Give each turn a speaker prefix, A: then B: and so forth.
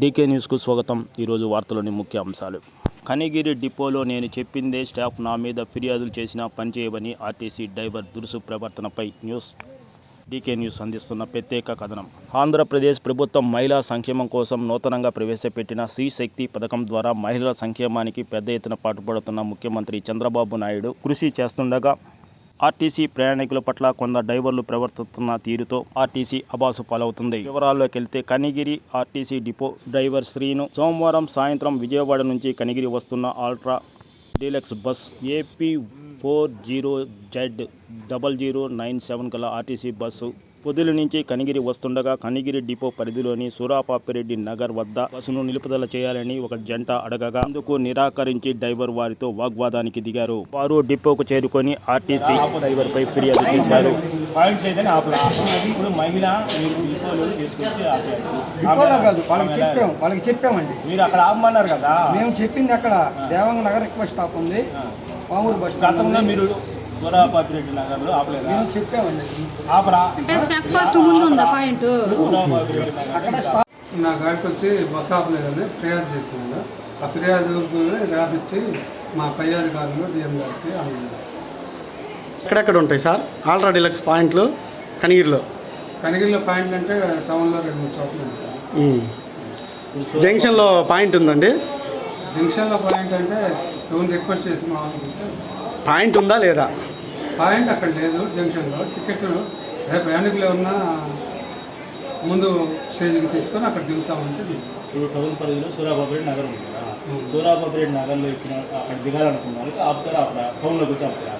A: DK న్యూస్కు స్వాగతం. ఈరోజు వార్తలోని ముఖ్య అంశాలు. కనిగిరి డిపోలో నేను చెప్పిందే స్టాఫ్ నా మీద ఫిర్యాదులు చేసినా పనిచేయవని ఆర్టీసీ డ్రైవర్ దురుసు ప్రవర్తనపై న్యూస్ డీకే న్యూస్ అందిస్తున్న ప్రత్యేక కథనం. ఆంధ్రప్రదేశ్ ప్రభుత్వం మహిళా సంక్షేమం కోసం నూతనంగా ప్రవేశపెట్టిన శ్రీ శక్తి పథకం ద్వారా మహిళల సంక్షేమానికి పెద్ద ఎత్తున పాటుపడుతున్న ముఖ్యమంత్రి చంద్రబాబు నాయుడు కృషి చేస్తుండగా ఆర్టీసీ ప్రయాణికుల పట్ల కొందరు డ్రైవర్లు ప్రవర్తిస్తున్న తీరుతో ఆర్టీసీ అబాసు పాలవుతుంది. వివరాల్లోకి వెళ్తే Kanigiri RTC depot driver Srinu. సోమవారం సాయంత్రం విజయవాడ నుంచి కనిగిరి వస్తున్న ultra deluxe bus AP four zero Z double zero nine seven గల ఆర్టీసీ బస్సు పొదిల నుంచి కనిగిరి వస్తుండగా కనిగిరి డిపో పరిధిలోని సూరాపాపిరెడ్డి నగర్ వద్ద బస్సును నిలుపుదల చేయాలని ఒక జంట అడగగా అందుకు నిరాకరించి డ్రైవర్ వారితో వాగ్వాదానికి దిగారు. వారు డిపోకు చేరుకొని ఆర్టీసీ డ్రైవర్ పై ఫిర్యాదు చేశారు.
B: మీరు డిపోలో తీసుకొచ్చి ఆపారు
C: డిపోలో కాదు వాళ్ళకి చెప్పాం వాళ్ళకి చెప్పామండి.
B: మీరు అక్కడ ఆపమన్నారు కదా.
C: మేము చెప్పింది అక్కడ దేవంగ నగర్ ఎక్కువ స్టాప్ ఉంది. పామూరు బస్
B: గతంలో. మీరు సూరాపాపిరెడ్డి నగర్లో ఆపలేదా?
C: మేము చెప్పామండి.
B: ఆపరా?
D: అంటే చెక్ పోస్ట్ ముందు ఉందా పాయింట్?
B: సూరాపాపిరెడ్డి నగర్
C: అక్కడ స్టాప్
E: నా గాడికి వచ్చి బస్ ఆపలేదని ఫిర్యాదు చేస్తున్నాను ఆ ఫిర్యాదు రాపిచ్చి మా పై అధికారులు డిఎం గారికి అందజేస్తాను
F: ఎక్కడెక్కడ ఉంటాయి సార్? ఆల్ట్రా డిలక్స్ పాయింట్లు కనిగిరిలో?
E: కనిగిరిలో పాయింట్లు అంటే టౌన్లో రెండు మూడు చోట్ల ఉంటాయి.
F: జంక్షన్లో పాయింట్ ఉందండి.
E: జంక్షన్లో పాయింట్ అంటే ఎవరిని రిక్వెస్ట్ చేసి మా
F: పాయింట్ ఉందా లేదా?
E: పాయింట్ అక్కడ లేదు జంక్షన్లో. టికెట్ అదే ప్రయాణికులు ఎవరన్నా ముందు స్టేజ్కి తీసుకొని అక్కడ దిగుతామంటే దిగుతాం.
B: ఇప్పుడు టౌన్ పరిధిలో సూరాపాపిరెడ్డి నగర్ ఉంది కదా. సూరాపాపిరెడ్డి నగర్లో ఎక్కిన అక్కడ దిగాలనుకున్నారు ఆపుతారా? అక్కడ టౌన్లోకి వచ్చి ఆపుతారా?